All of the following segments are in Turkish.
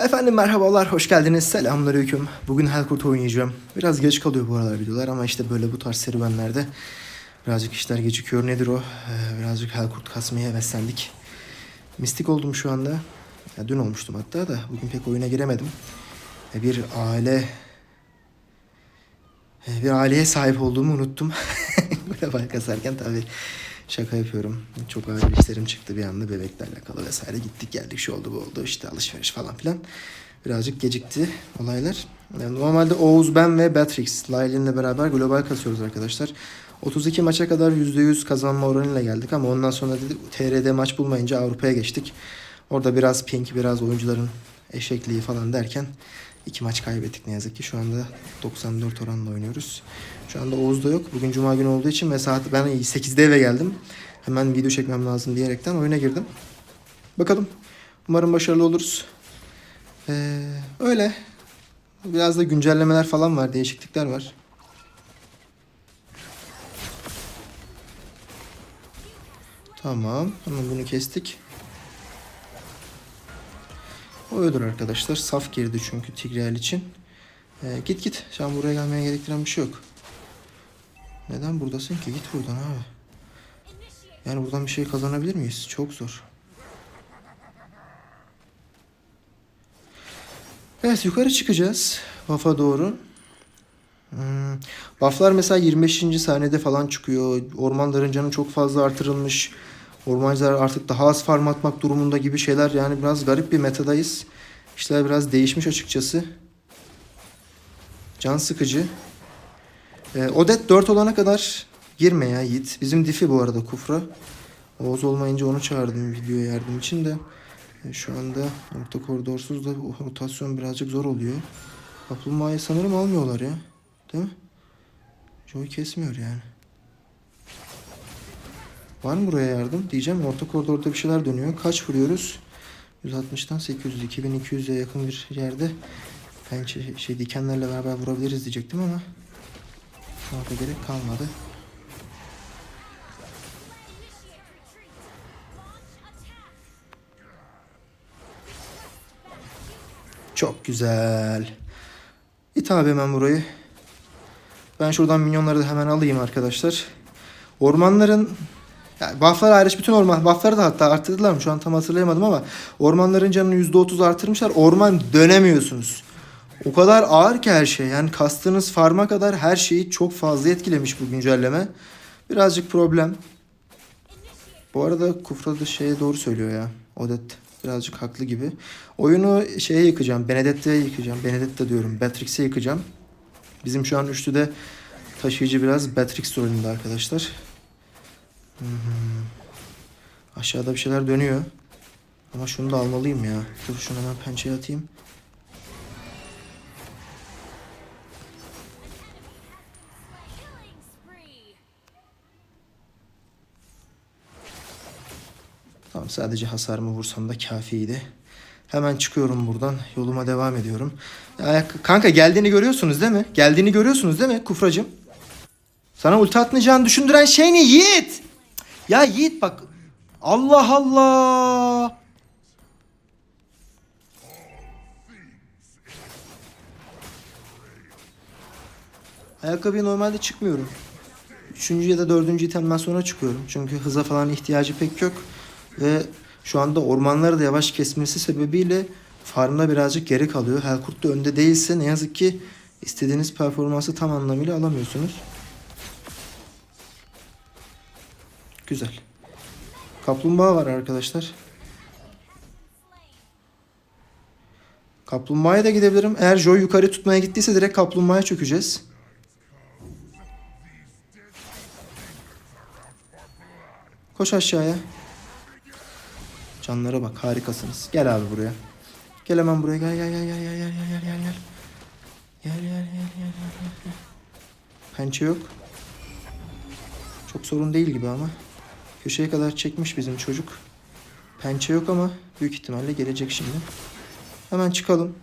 Efendim merhabalar, hoş geldiniz. Selamünaleyküm. Bugün Hellkurt oynayacağım. Biraz geç kalıyor bu aralar videolar ama işte böyle bu tarz serüvenlerde birazcık işler gecikiyor. Nedir o? Ee, birazcık Hellkurt kasmaya heveslendik. Mistik oldum şu anda. Ya, dün olmuştum hatta da bugün pek oyuna giremedim. Ee, bir aile ee, bir aileye sahip olduğumu unuttum. Global kasarken tabii şaka yapıyorum. Çok ağır işlerim çıktı bir anda bebekle alakalı vesaire. Gittik geldik şu oldu bu oldu işte alışveriş falan filan. Birazcık gecikti olaylar. Yani normalde Oğuz, ben ve Batrix Lailin'le beraber global kasıyoruz arkadaşlar. 32 maça kadar %100 kazanma oranıyla geldik ama ondan sonra dedi, TR'de maç bulmayınca Avrupa'ya geçtik. Orada biraz pink, biraz oyuncuların eşekliği falan derken iki maç kaybettik ne yazık ki. Şu anda 94 oranla oynuyoruz. Şu anda Oğuz'da yok. Bugün cuma günü olduğu için ve saat ben 8'de eve geldim. Hemen video çekmem lazım diyerekten oyuna girdim. Bakalım. Umarım başarılı oluruz. Ee, öyle. Biraz da güncellemeler falan var, değişiklikler var. Tamam. Hemen bunu kestik. Oydur arkadaşlar. Saf girdi çünkü Tigreal için. Ee, git git. Sen buraya gelmeye gerektiren bir şey yok. Neden buradasın ki? Git buradan abi. Yani buradan bir şey kazanabilir miyiz? Çok zor. Evet yukarı çıkacağız. Buff'a doğru. Hmm. Buff'lar mesela 25. saniyede falan çıkıyor. Ormanların canı çok fazla artırılmış. Ormancılar artık daha az farm atmak durumunda gibi şeyler. Yani biraz garip bir metadayız. İşler biraz değişmiş açıkçası. Can sıkıcı. Ee, Odet 4 olana kadar girme ya Yiğit. Bizim Diff'i bu arada Kufra. Oğuz olmayınca onu çağırdım videoya yardım için de. E, şu anda orta koridorsuz da rotasyon birazcık zor oluyor. Kaplumbağayı sanırım almıyorlar ya. Değil mi? Joy kesmiyor yani. Var mı buraya yardım? Diyeceğim orta koridorda bir şeyler dönüyor. Kaç vuruyoruz? 160'tan 800, 2200'e yakın bir yerde pençe şey dikenlerle beraber vurabiliriz diyecektim ama Orada gerek kalmadı. Çok güzel. İt abi hemen burayı. Ben şuradan minyonları da hemen alayım arkadaşlar. Ormanların yani bufflar hariç bütün orman buffları da hatta arttırdılar mı şu an tam hatırlayamadım ama ormanların canını %30 artırmışlar. Orman dönemiyorsunuz. O kadar ağır ki her şey. Yani kastığınız farma kadar her şeyi çok fazla etkilemiş bu güncelleme. Birazcık problem. Bu arada Kufra da şeye doğru söylüyor ya. Odet birazcık haklı gibi. Oyunu şeye yıkacağım. Benedette'ye yıkacağım. Benedetta diyorum. Batrix'e yıkacağım. Bizim şu an üçlüde taşıyıcı biraz Batrix rolünde arkadaşlar. Hmm. Aşağıda bir şeyler dönüyor. Ama şunu da almalıyım ya. Dur şunu hemen pençeye atayım. Tamam sadece hasarımı vursam da kafiydi. Hemen çıkıyorum buradan. Yoluma devam ediyorum. Ya, kanka geldiğini görüyorsunuz değil mi? Geldiğini görüyorsunuz değil mi Kufracım? Sana ulti atmayacağını düşündüren şey ne Yiğit? Ya Yiğit bak. Allah Allah. Ayakkabıya normalde çıkmıyorum. Üçüncü ya da dördüncü itemden sonra çıkıyorum. Çünkü hıza falan ihtiyacı pek yok. Ve şu anda ormanları da yavaş kesmesi sebebiyle farmda birazcık geri kalıyor. Helkurt da önde değilse ne yazık ki istediğiniz performansı tam anlamıyla alamıyorsunuz. Güzel. Kaplumbağa var arkadaşlar. Kaplumbağaya da gidebilirim. Eğer Joy yukarı tutmaya gittiyse direkt kaplumbağaya çökeceğiz. Koş aşağıya. Canlara bak harikasınız. Gel abi buraya. Gel hemen buraya gel gel gel gel gel gel gel gel gel gel. Gel gel gel gel gel. Pençe yok. Çok sorun değil gibi ama. Köşeye kadar çekmiş bizim çocuk. Pençe yok ama büyük ihtimalle gelecek şimdi. Hemen çıkalım.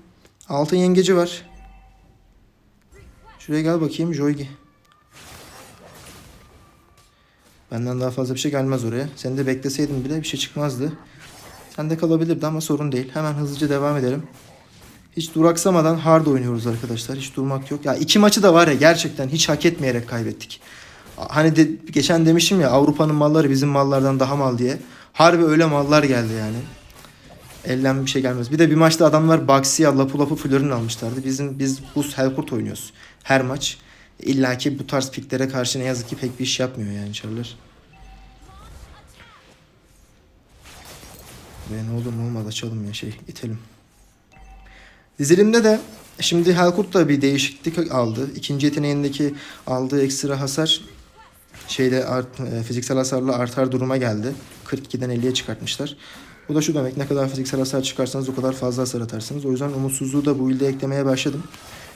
Altın yengeci var. Şuraya gel bakayım Joygi. Benden daha fazla bir şey gelmez oraya. Seni de bekleseydim bile bir şey çıkmazdı. Sende kalabilirdi ama sorun değil. Hemen hızlıca devam edelim. Hiç duraksamadan hard oynuyoruz arkadaşlar. Hiç durmak yok. Ya iki maçı da var ya gerçekten hiç hak etmeyerek kaybettik. Hani de, geçen demişim ya Avrupa'nın malları bizim mallardan daha mal diye. Harbi öyle mallar geldi yani. Elden bir şey gelmez. Bir de bir maçta adamlar Baxia, Lapu Lapu Florin almışlardı. Bizim biz Buz Helkurt oynuyoruz. Her maç. İlla ki bu tarz piklere karşı ne yazık ki pek bir iş yapmıyor yani Charler. Ve ne olur ne olmaz açalım ya şey itelim. Dizilimde de şimdi Helkurt da bir değişiklik aldı. İkinci yeteneğindeki aldığı ekstra hasar şeyde art, e, fiziksel hasarla artar duruma geldi. 42'den 50'ye çıkartmışlar. Bu da şu demek ne kadar fiziksel hasar çıkarsanız o kadar fazla hasar atarsınız. O yüzden umutsuzluğu da bu ilde eklemeye başladım.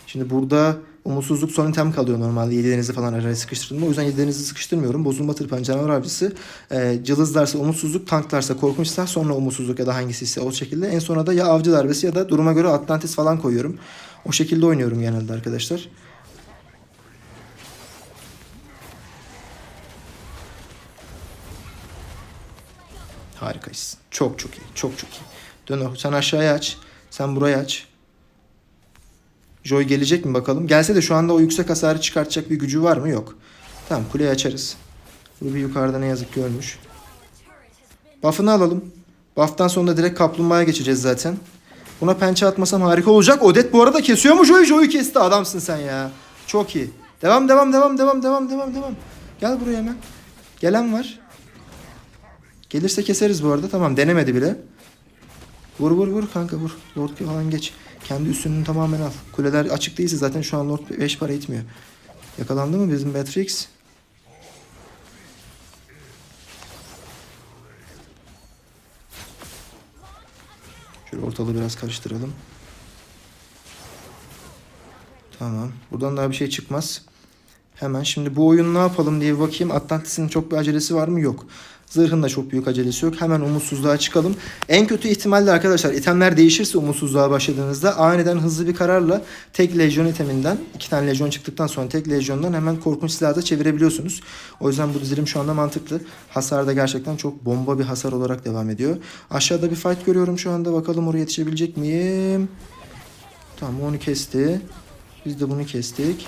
Şimdi burada umutsuzluk son item kalıyor normalde. Yedilerinizi falan araya sıkıştırdığımda. O yüzden yedilerinizi sıkıştırmıyorum. Bozulma tırpan canavar avcısı. E, cılızlarsa umutsuzluk, tanklarsa korkunçsa sonra umutsuzluk ya da hangisi ise o şekilde. En sona da ya avcı darbesi ya da duruma göre Atlantis falan koyuyorum. O şekilde oynuyorum genelde arkadaşlar. Harikayız. Çok çok iyi. Çok çok iyi. Dön sen aşağıya aç. Sen buraya aç. Joy gelecek mi bakalım. Gelse de şu anda o yüksek hasarı çıkartacak bir gücü var mı? Yok. Tamam kuleyi açarız. Bir yukarıda ne yazık ki ölmüş. Buff'ını alalım. Buff'tan sonra direkt kaplumbağaya geçeceğiz zaten. Buna pençe atmasam harika olacak. Odet bu arada kesiyor mu Joy'u? Joy'u kesti. Adamsın sen ya. Çok iyi. Devam devam devam devam devam devam devam. Gel buraya hemen. Gelen var. Gelirse keseriz bu arada. Tamam denemedi bile. Vur vur vur kanka vur. Lord falan geç. Kendi üstünün tamamen al. Kuleler açık değilse zaten şu an Lord 5 para etmiyor. Yakalandı mı bizim Matrix? Şöyle ortalığı biraz karıştıralım. Tamam. Buradan daha bir şey çıkmaz. Hemen şimdi bu oyun ne yapalım diye bakayım. Atlantis'in çok bir acelesi var mı? Yok. Zırhın da çok büyük acelesi yok. Hemen umutsuzluğa çıkalım. En kötü ihtimalle arkadaşlar itemler değişirse umutsuzluğa başladığınızda aniden hızlı bir kararla tek lejyon iteminden iki tane lejyon çıktıktan sonra tek lejyondan hemen korkunç silahı da çevirebiliyorsunuz. O yüzden bu dizilim şu anda mantıklı. Hasar da gerçekten çok bomba bir hasar olarak devam ediyor. Aşağıda bir fight görüyorum şu anda. Bakalım oraya yetişebilecek miyim? Tamam onu kesti. Biz de bunu kestik.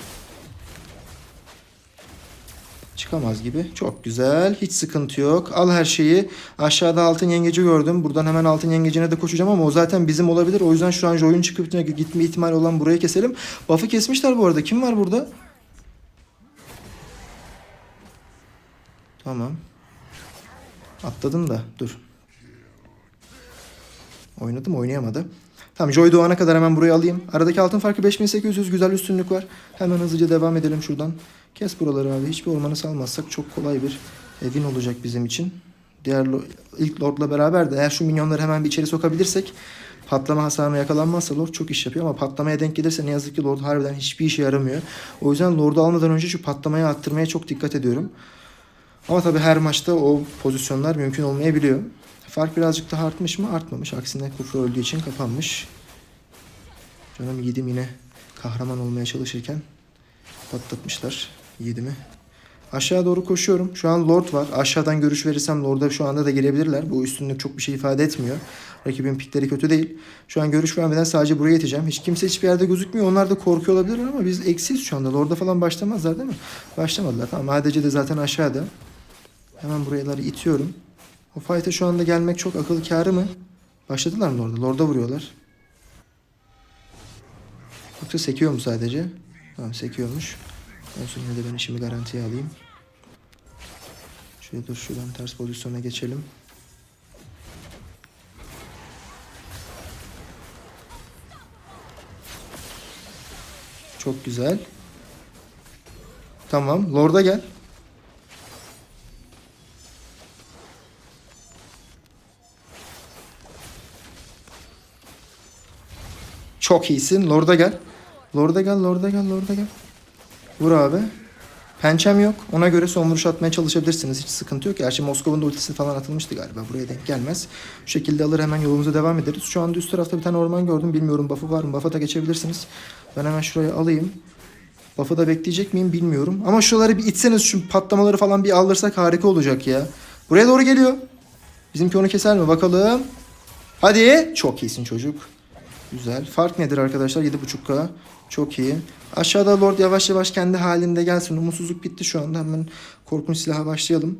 Çıkamaz gibi. Çok güzel. Hiç sıkıntı yok. Al her şeyi. Aşağıda altın yengeci gördüm. Buradan hemen altın yengecine de koşacağım ama o zaten bizim olabilir. O yüzden şu an oyun çıkıp gitme ihtimali olan buraya keselim. Buff'ı kesmişler bu arada. Kim var burada? Tamam. Atladım da. Dur. Oynadım oynayamadı. Tamam Joy doğana kadar hemen buraya alayım. Aradaki altın farkı 5800 güzel üstünlük var. Hemen hızlıca devam edelim şuradan. Kes buraları abi. Hiçbir ormanı salmazsak çok kolay bir e, win olacak bizim için. Diğer ilk Lord'la beraber de eğer şu minyonları hemen bir içeri sokabilirsek patlama hasarına yakalanmazsa Lord çok iş yapıyor ama patlamaya denk gelirse ne yazık ki Lord harbiden hiçbir işe yaramıyor. O yüzden Lord'u almadan önce şu patlamaya attırmaya çok dikkat ediyorum. Ama tabii her maçta o pozisyonlar mümkün olmayabiliyor. Fark birazcık daha artmış mı? Artmamış. Aksine Kufra öldüğü için kapanmış. Canım yedim yine kahraman olmaya çalışırken patlatmışlar yedimi. Aşağı doğru koşuyorum. Şu an Lord var. Aşağıdan görüş verirsem Lord'a şu anda da gelebilirler. Bu üstünlük çok bir şey ifade etmiyor. Rakibin pikleri kötü değil. Şu an görüş vermeden sadece buraya yeteceğim. Hiç kimse hiçbir yerde gözükmüyor. Onlar da korkuyor olabilirler ama biz eksiyiz şu anda. Lord'a falan başlamazlar değil mi? Başlamadılar. Tamam. ADC de zaten aşağıda. Hemen buraları itiyorum. O fight'e şu anda gelmek çok akıl kârı mı? Başladılar mı Lord'a? Lord'a vuruyorlar. Yoksa sekiyor mu sadece? Tamam sekiyormuş. Olsun yine de ben işimi garantiye alayım. Şöyle dur şuradan ters pozisyona geçelim. Çok güzel. Tamam. Lord'a gel. Çok iyisin. Lord'a gel. Lord'a gel, Lord'a gel, Lord'a gel. Vur abi. Pençem yok. Ona göre son vuruş atmaya çalışabilirsiniz. Hiç sıkıntı yok. Gerçi Moskova'nın da ultisi falan atılmıştı galiba. Buraya denk gelmez. Şu şekilde alır hemen yolumuza devam ederiz. Şu anda üst tarafta bir tane orman gördüm. Bilmiyorum buff'ı var mı? Buff'a da geçebilirsiniz. Ben hemen şuraya alayım. Buff'ı da bekleyecek miyim bilmiyorum. Ama şuraları bir itseniz şu patlamaları falan bir aldırsak harika olacak ya. Buraya doğru geliyor. Bizimki onu keser mi? Bakalım. Hadi. Çok iyisin çocuk. Güzel. Fark nedir arkadaşlar? 7.5K. Çok iyi. Aşağıda Lord yavaş yavaş kendi halinde gelsin. Umutsuzluk bitti şu anda. Hemen korkunç silaha başlayalım.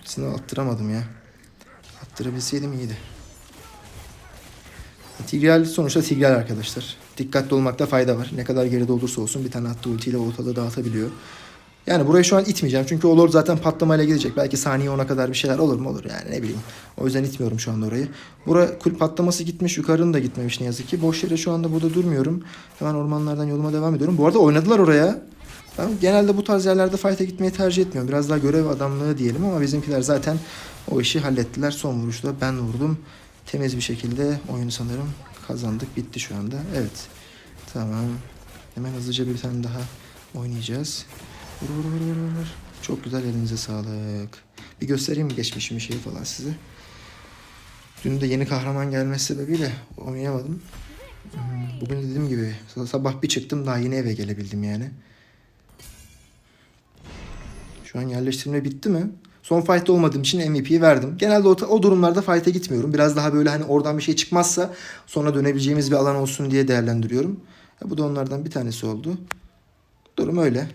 İkisini attıramadım ya. Attırabilseydim iyiydi. Tigreal sonuçta Tigreal arkadaşlar. Dikkatli olmakta fayda var. Ne kadar geride olursa olsun bir tane attığı ultiyle ortalığı dağıtabiliyor. Yani burayı şu an itmeyeceğim. Çünkü o Lord zaten patlamayla gidecek. Belki saniye ona kadar bir şeyler olur mu olur yani ne bileyim. O yüzden itmiyorum şu anda orayı. Bura patlaması gitmiş. Yukarının da gitmemiş ne yazık ki. Boş yere şu anda burada durmuyorum. Hemen ormanlardan yoluma devam ediyorum. Bu arada oynadılar oraya. Ben genelde bu tarz yerlerde fight'a gitmeyi tercih etmiyorum. Biraz daha görev adamlığı diyelim ama bizimkiler zaten o işi hallettiler. Son vuruşta ben vurdum. Temiz bir şekilde oyunu sanırım kazandık. Bitti şu anda. Evet. Tamam. Hemen hızlıca bir tane daha oynayacağız. Vur vur vur vur vur. Çok güzel elinize sağlık. Bir göstereyim mi geçmişimi şeyi falan size. Dün de yeni kahraman gelmesi sebebiyle oynayamadım. Hmm, Bugün dediğim gibi sabah bir çıktım daha yeni eve gelebildim yani. Şu an yerleştirme bitti mi? Son fight'ta olmadığım için MVP'yi verdim. Genelde o, o durumlarda fight'e gitmiyorum. Biraz daha böyle hani oradan bir şey çıkmazsa sonra dönebileceğimiz bir alan olsun diye değerlendiriyorum. Ya bu da onlardan bir tanesi oldu. Durum öyle.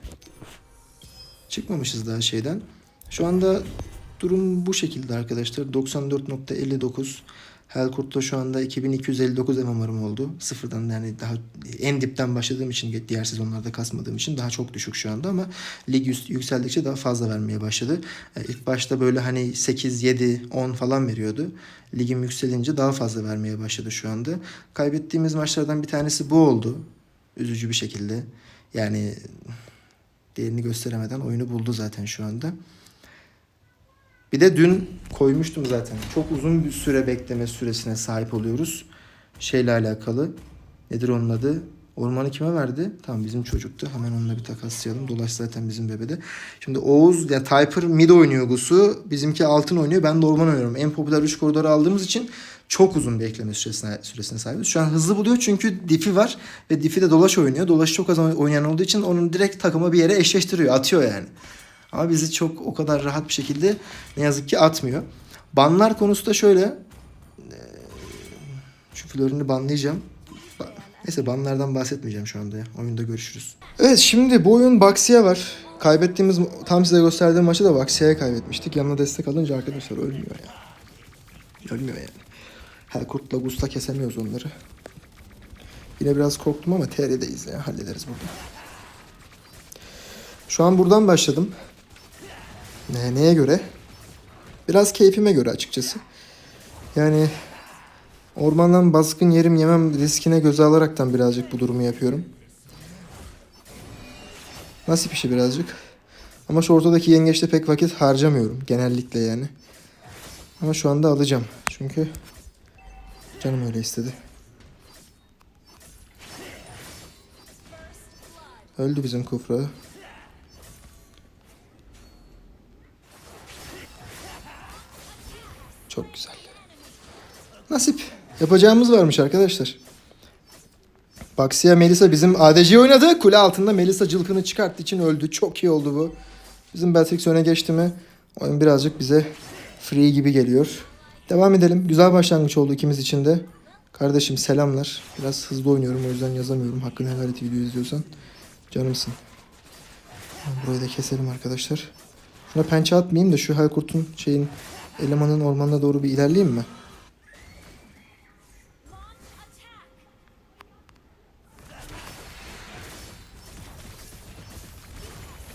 Çıkmamışız daha şeyden. Şu anda durum bu şekilde arkadaşlar. 94.59. Helkurt'ta şu anda 2259 MMR'ım oldu. Sıfırdan yani daha en dipten başladığım için diğer sezonlarda kasmadığım için daha çok düşük şu anda ama lig yük- yükseldikçe daha fazla vermeye başladı. E, İlk başta böyle hani 8, 7, 10 falan veriyordu. Ligim yükselince daha fazla vermeye başladı şu anda. Kaybettiğimiz maçlardan bir tanesi bu oldu. Üzücü bir şekilde. Yani değerini gösteremeden oyunu buldu zaten şu anda. Bir de dün koymuştum zaten. Çok uzun bir süre bekleme süresine sahip oluyoruz. Şeyle alakalı. Nedir onun adı? Ormanı kime verdi? Tamam bizim çocuktu. Hemen onunla bir takaslayalım. Dolaş zaten bizim bebede. Şimdi Oğuz, ya Typer mid oynuyor Gusu. Bizimki altın oynuyor. Ben de orman oynuyorum. En popüler 3 koridoru aldığımız için çok uzun bekleme süresine, süresine sahibiz. Şu an hızlı buluyor çünkü Diff'i var. Ve Diff'i de Dolaş oynuyor. Dolaş çok az oynayan olduğu için onun direkt takımı bir yere eşleştiriyor. Atıyor yani. Ama bizi çok o kadar rahat bir şekilde ne yazık ki atmıyor. Banlar konusu da şöyle. Ee, Şu florini banlayacağım. Ba- Neyse banlardan bahsetmeyeceğim şu anda ya. Oyunda görüşürüz. Evet şimdi bu oyun Baxia'ya var. Kaybettiğimiz tam size gösterdiğim maçı da Baxia'ya kaybetmiştik. Yanına destek alınca arkadaşlar ölmüyor ya. Ölmüyor yani. Helkurt'la Gust'a kesemiyoruz onları. Yine biraz korktum ama TR'deyiz ya. Hallederiz burada. Şu an buradan başladım. Ne, neye göre? Biraz keyfime göre açıkçası. Yani ormandan baskın yerim yemem riskine göze alaraktan birazcık bu durumu yapıyorum. Nasip işi birazcık. Ama şu ortadaki yengeçte pek vakit harcamıyorum. Genellikle yani. Ama şu anda alacağım. Çünkü canım öyle istedi. Öldü bizim kufra. Çok güzel. Nasip. Yapacağımız varmış arkadaşlar. Baksiya Melisa bizim ADC oynadı. Kule altında Melisa cılkını çıkarttığı için öldü. Çok iyi oldu bu. Bizim Beatrix öne geçti mi oyun birazcık bize free gibi geliyor. Devam edelim. Güzel başlangıç oldu ikimiz için de. Kardeşim selamlar. Biraz hızlı oynuyorum o yüzden yazamıyorum. Hakkını helal et video izliyorsan. Canımsın. Burayı da keselim arkadaşlar. Şuna pençe atmayayım da şu Helkurt'un şeyin elemanın ormanına doğru bir ilerleyeyim mi?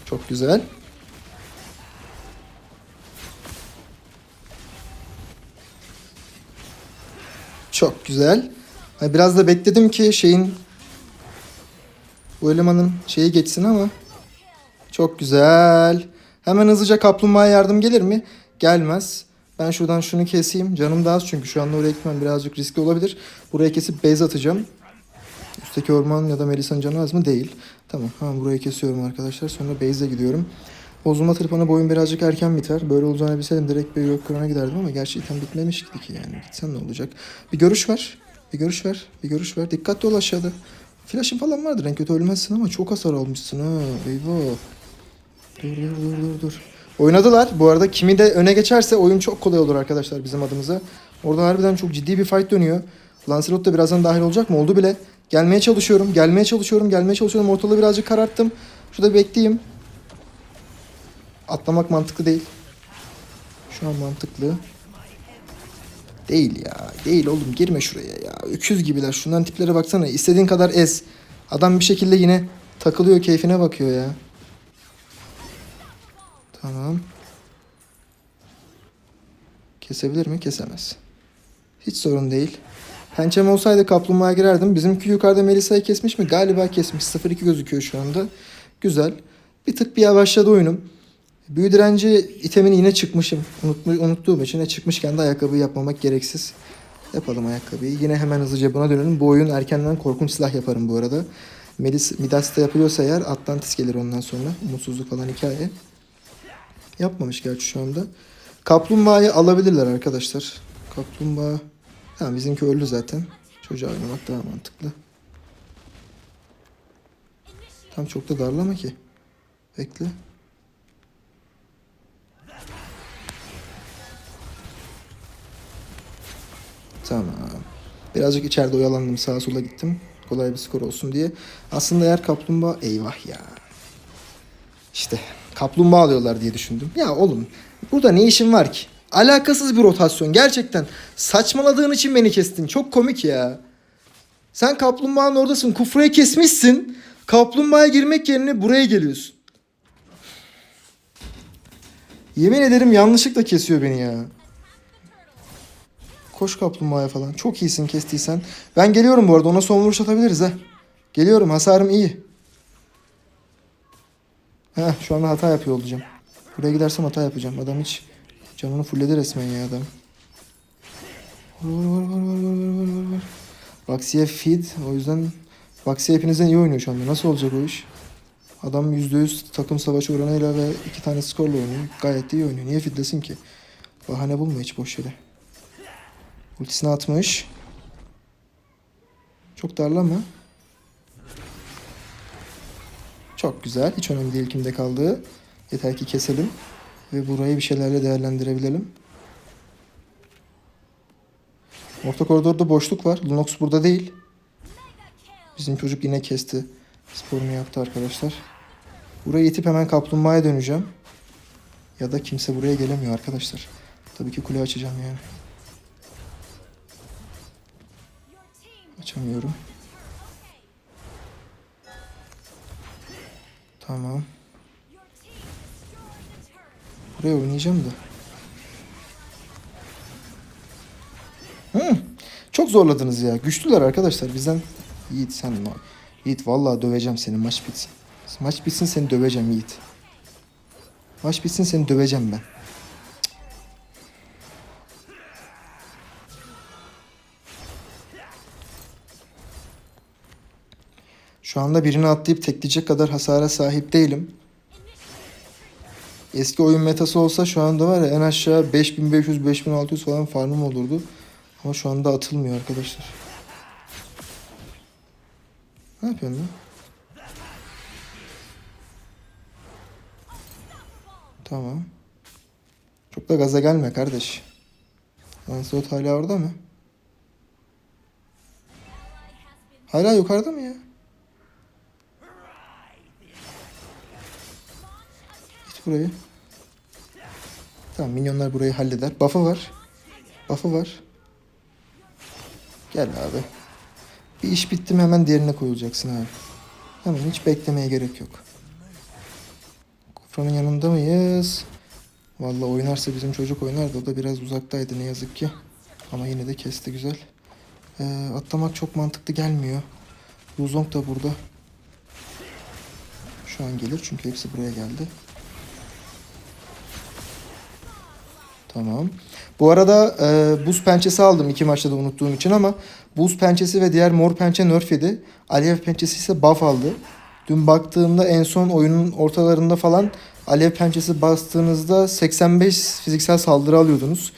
Çok güzel. Çok güzel. Biraz da bekledim ki şeyin bu elemanın şeyi geçsin ama çok güzel. Hemen hızlıca kaplumbağaya yardım gelir mi? Gelmez. Ben şuradan şunu keseyim. Canım da az çünkü şu anda oraya gitmem birazcık riskli olabilir. Buraya kesip base atacağım. Üstteki orman ya da Melisa'nın canı az mı? Değil. Tamam hemen burayı kesiyorum arkadaşlar. Sonra base'e gidiyorum. Bozulma tırpanı boyun birazcık erken biter. Böyle olacağını bilseydim direkt bir yok kırana giderdim ama gerçi item bitmemişti ki yani. Gitsen ne olacak? Bir görüş var. Bir görüş var. Bir görüş var. Dikkatli ol aşağıda. Flash'ın falan vardır. En kötü ölmezsin ama çok hasar almışsın ha. Eyvah. Dur dur dur dur dur. Oynadılar. Bu arada kimi de öne geçerse oyun çok kolay olur arkadaşlar bizim adımıza. Orada harbiden çok ciddi bir fight dönüyor. Lancelot da birazdan dahil olacak mı? Oldu bile. Gelmeye çalışıyorum. Gelmeye çalışıyorum. Gelmeye çalışıyorum. Ortalığı birazcık kararttım. Şurada bekleyeyim. Atlamak mantıklı değil. Şu an mantıklı. Değil ya. Değil oğlum. Girme şuraya ya. Öküz gibiler. Şunların tiplere baksana. İstediğin kadar ez. Adam bir şekilde yine takılıyor. Keyfine bakıyor ya. Tamam. Kesebilir mi? Kesemez. Hiç sorun değil. Pençem olsaydı kaplumbağaya girerdim. Bizimki yukarıda Melisa'yı kesmiş mi? Galiba kesmiş. 0-2 gözüküyor şu anda. Güzel. Bir tık bir yavaşladı oyunum. Büyü direnci itemini yine çıkmışım. Unutmu, unuttuğum için de çıkmışken de ayakkabıyı yapmamak gereksiz. Yapalım ayakkabıyı. Yine hemen hızlıca buna dönelim. Bu oyun erkenden korkunç silah yaparım bu arada. Melis, Midas'ta yapılıyorsa eğer Atlantis gelir ondan sonra. Umutsuzluk falan hikaye. Yapmamış gerçi şu anda. Kaplumbağayı alabilirler arkadaşlar. Kaplumbağa... Ha bizimki öldü zaten. Çocuğa oynamak daha mantıklı. Tam çok da darlama ki. Bekle. Tamam. Birazcık içeride oyalandım. Sağa sola gittim. Kolay bir skor olsun diye. Aslında eğer kaplumbağa... Eyvah ya. İşte kaplumbağa alıyorlar diye düşündüm. Ya oğlum burada ne işin var ki? Alakasız bir rotasyon. Gerçekten saçmaladığın için beni kestin. Çok komik ya. Sen kaplumbağanın oradasın. Kufrayı kesmişsin. Kaplumbağaya girmek yerine buraya geliyorsun. Yemin ederim yanlışlıkla kesiyor beni ya. Koş kaplumbağaya falan. Çok iyisin kestiysen. Ben geliyorum bu arada. Ona son vuruş atabiliriz ha. Geliyorum. Hasarım iyi. Heh, şu anda hata yapıyor olacağım. Buraya gidersem hata yapacağım. Adam hiç canını fulledi resmen ya adam. Vur vur vur vur vur vur vur vur. Vaxi'ye feed. O yüzden Vaxi hepinizden iyi oynuyor şu anda. Nasıl olacak o iş? Adam %100 takım savaşı oranıyla ve iki tane skorla oynuyor. Gayet iyi oynuyor. Niye feedlesin ki? Bahane bulma hiç boş yere. Ultisini atmış. Çok darlama. Çok güzel. Hiç önemli değil kimde kaldığı. Yeter ki keselim. Ve burayı bir şeylerle değerlendirebilelim. Orta koridorda boşluk var. Lunox burada değil. Bizim çocuk yine kesti. Sporunu yaptı arkadaşlar. Burayı itip hemen kaplumbağaya döneceğim. Ya da kimse buraya gelemiyor arkadaşlar. Tabii ki kule açacağım yani. Açamıyorum. Tamam. Buraya oynayacağım da. Hı, çok zorladınız ya. Güçlüler arkadaşlar bizden. Yiğit sen Yiğit vallahi döveceğim seni maç bitsin. Maç bitsin seni döveceğim Yiğit. Maç bitsin seni döveceğim ben. Şu anda birini atlayıp tekleyecek kadar hasara sahip değilim. Eski oyun metası olsa şu anda var ya en aşağı 5500-5600 falan farmım olurdu. Ama şu anda atılmıyor arkadaşlar. Ne yapıyorsun lan? Tamam. Çok da gaza gelme kardeş. Lancelot hala orada mı? Hala yukarıda mı ya? Burayı. Tamam minyonlar burayı halleder. Buff'ı var. Buff'ı var. Gel abi. Bir iş bitti mi hemen diğerine koyulacaksın abi. Hemen hiç beklemeye gerek yok. Kufranın yanında mıyız? Vallahi oynarsa bizim çocuk oynardı. O da biraz uzaktaydı ne yazık ki. Ama yine de kesti güzel. Ee, atlamak çok mantıklı gelmiyor. Luzong da burada. Şu an gelir çünkü hepsi buraya geldi. Tamam. Bu arada e, buz pençesi aldım iki maçta da unuttuğum için ama buz pençesi ve diğer mor pençe nerf yedi. Alev pençesi ise buff aldı. Dün baktığımda en son oyunun ortalarında falan alev pençesi bastığınızda 85 fiziksel saldırı alıyordunuz.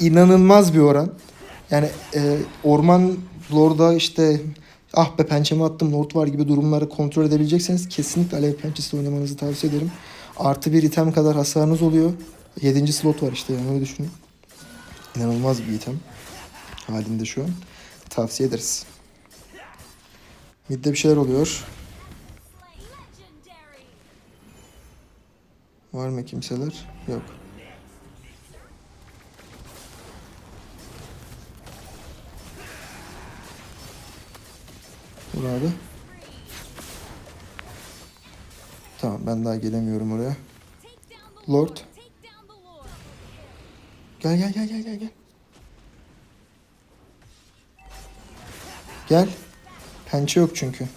İnanılmaz bir oran. Yani e, orman lorda işte ah be pençemi attım lord var gibi durumları kontrol edebilecekseniz kesinlikle alev pençesi oynamanızı tavsiye ederim. Artı bir item kadar hasarınız oluyor. 7. slot var işte yani öyle düşünün. İnanılmaz bir item halinde şu an. Tavsiye ederiz. Mid'de bir şeyler oluyor. Var mı kimseler? Yok. Vur abi. Tamam ben daha gelemiyorum oraya. Lord. Gel gel gel gel gel gel. Gel. Pençe yok çünkü.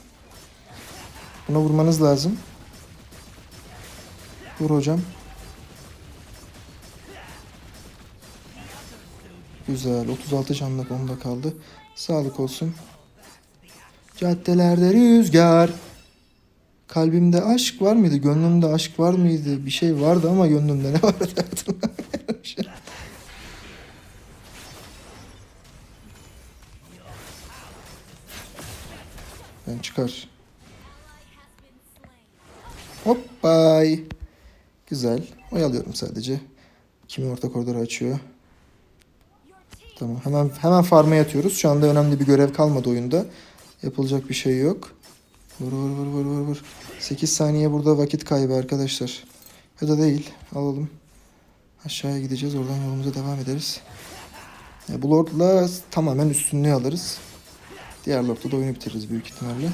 Buna vurmanız lazım. Vur hocam. Güzel. 36 canlı bomba kaldı. Sağlık olsun. Caddelerde rüzgar. Kalbimde aşk var mıydı? Gönlümde aşk var mıydı? Bir şey vardı ama gönlümde ne vardı Ben çıkar. Hoppay. Güzel. Oyalıyorum sadece. Kimi orta koridoru açıyor. Tamam. Hemen hemen farma yatıyoruz. Şu anda önemli bir görev kalmadı oyunda. Yapılacak bir şey yok. Vur vur vur vur vur vur. 8 saniye burada vakit kaybı arkadaşlar. Ya da değil. Alalım. Aşağıya gideceğiz. Oradan yolumuza devam ederiz. Ya bu Lord'la tamamen üstünlüğü alırız. Diğer Lord'la da oyunu bitiririz büyük ihtimalle.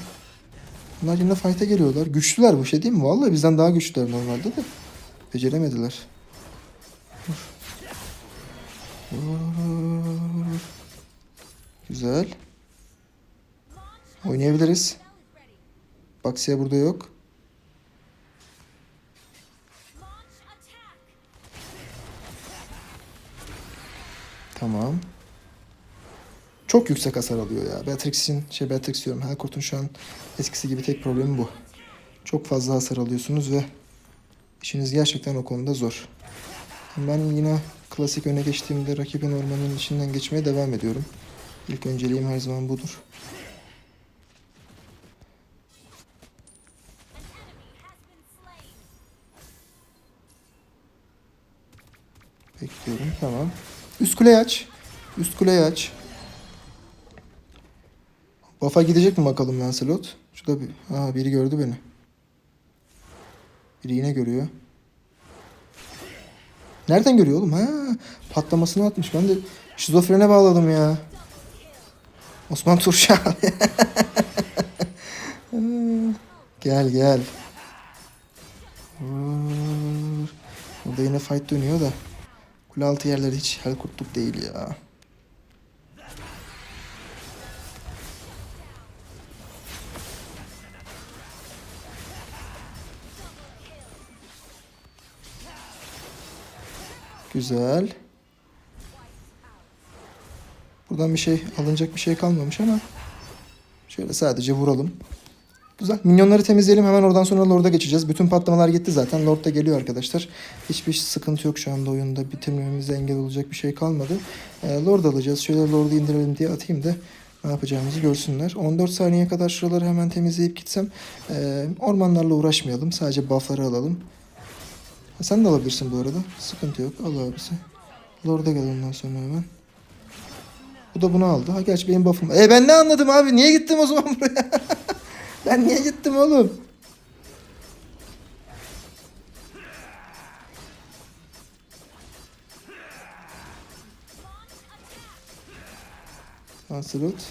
Bunlar yine fight'a geliyorlar. Güçlüler bu şey değil mi? Vallahi bizden daha güçlüler normalde de. Beceremediler. Güzel. Oynayabiliriz. Baksiye burada yok. Çok yüksek hasar alıyor ya. Beatrix'in, şey Beatrix diyorum. Helcourt'un şu an eskisi gibi tek problemi bu. Çok fazla hasar alıyorsunuz ve işiniz gerçekten o konuda zor. Ben yine klasik öne geçtiğimde rakibin ormanın içinden geçmeye devam ediyorum. İlk önceliğim her zaman budur. Bekliyorum. Tamam. Üst kuleyi aç. Üst kuleyi aç. Buff'a gidecek mi bakalım Lancelot? Şurada bir... Aa, biri gördü beni. Biri yine görüyor. Nereden görüyor oğlum? Ha, patlamasını atmış. Ben de şizofrene bağladım ya. Osman Turşal. gel gel. Burada yine fight dönüyor da. Kule altı yerleri hiç hel kurtluk değil ya. Güzel. Buradan bir şey alınacak bir şey kalmamış ama şöyle sadece vuralım. Güzel. Minyonları temizleyelim. Hemen oradan sonra Lord'a geçeceğiz. Bütün patlamalar gitti zaten. Lord da geliyor arkadaşlar. Hiçbir sıkıntı yok şu anda oyunda. Bitirmemize engel olacak bir şey kalmadı. Ee, Lord alacağız. Şöyle Lord'u indirelim diye atayım da ne yapacağımızı görsünler. 14 saniye kadar şuraları hemen temizleyip gitsem. ee, ormanlarla uğraşmayalım. Sadece buff'ları alalım. Sen de alabilirsin bu arada. Sıkıntı yok. Al abisi. Lord'a gel ondan sonra hemen. Bu da bunu aldı. Ha gerçi benim buff'ım. E ben ne anladım abi? Niye gittim o zaman buraya? ben niye gittim oğlum? Lancelot.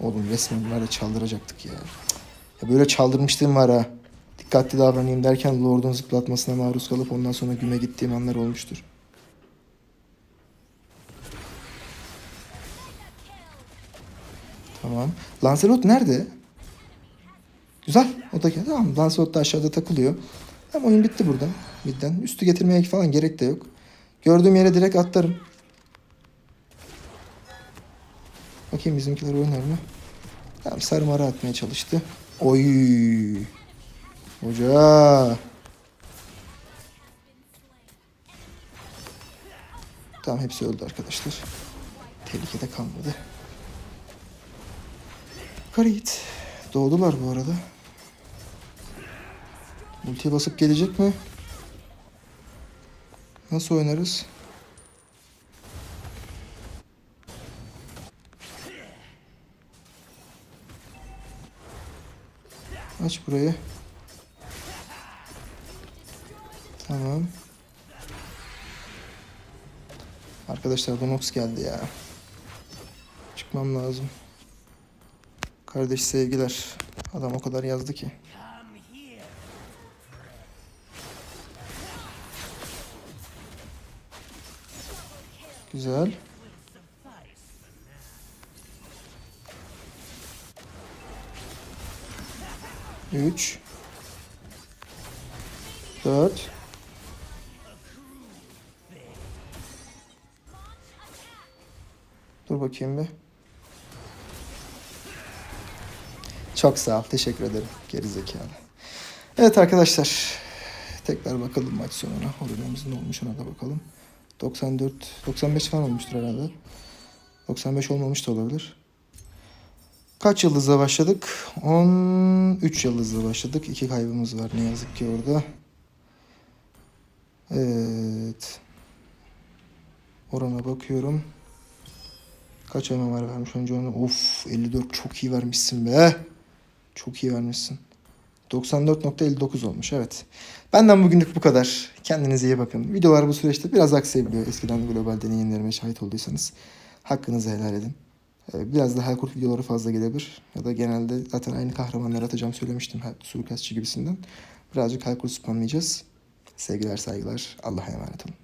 Oğlum resmen ya çaldıracaktık ya. Ya böyle çaldırmıştım var ha. Dikkatli davranayım derken Lord'un zıplatmasına maruz kalıp ondan sonra güme gittiğim anlar olmuştur. Tamam. Lancelot nerede? Güzel. O da tamam. Lancelot da aşağıda takılıyor. Tamam oyun bitti burada. Midden. Üstü getirmeye falan gerek de yok. Gördüğüm yere direkt atlarım. Bakayım bizimkiler oynar mı? Tamam sarı mara atmaya çalıştı. Oy. Hoca. Tamam hepsi öldü arkadaşlar. Tehlikede kalmadı. Yukarı git. Doğdular bu arada. Ultiye basıp gelecek mi? Nasıl oynarız? Aç burayı. Tamam. Arkadaşlar Bonox geldi ya. Çıkmam lazım. Kardeş sevgiler. Adam o kadar yazdı ki. Güzel. Bakayım bir. Çok sağ ol. Teşekkür ederim. Geri zekalı. Evet arkadaşlar. Tekrar bakalım maç sonuna. Oyunumuz ne olmuş ona da bakalım. 94, 95 falan olmuştur herhalde. 95 olmamış da olabilir. Kaç yıldızla başladık? 13 yıldızla başladık. İki kaybımız var ne yazık ki orada. Evet. Orana bakıyorum. Kaç MMR vermiş önce onu? Of 54 çok iyi vermişsin be. Çok iyi vermişsin. 94.59 olmuş evet. Benden bugünlük bu kadar. Kendinize iyi bakın. Videolar bu süreçte biraz aksayabiliyor. Eskiden global deneyimlerime şahit olduysanız hakkınızı helal edin. Ee, Biraz da Helkurt videoları fazla gelebilir. Ya da genelde zaten aynı kahramanları atacağım söylemiştim. Suikastçı gibisinden. Birazcık Helkurt spamlayacağız. Sevgiler saygılar. Allah'a emanet olun.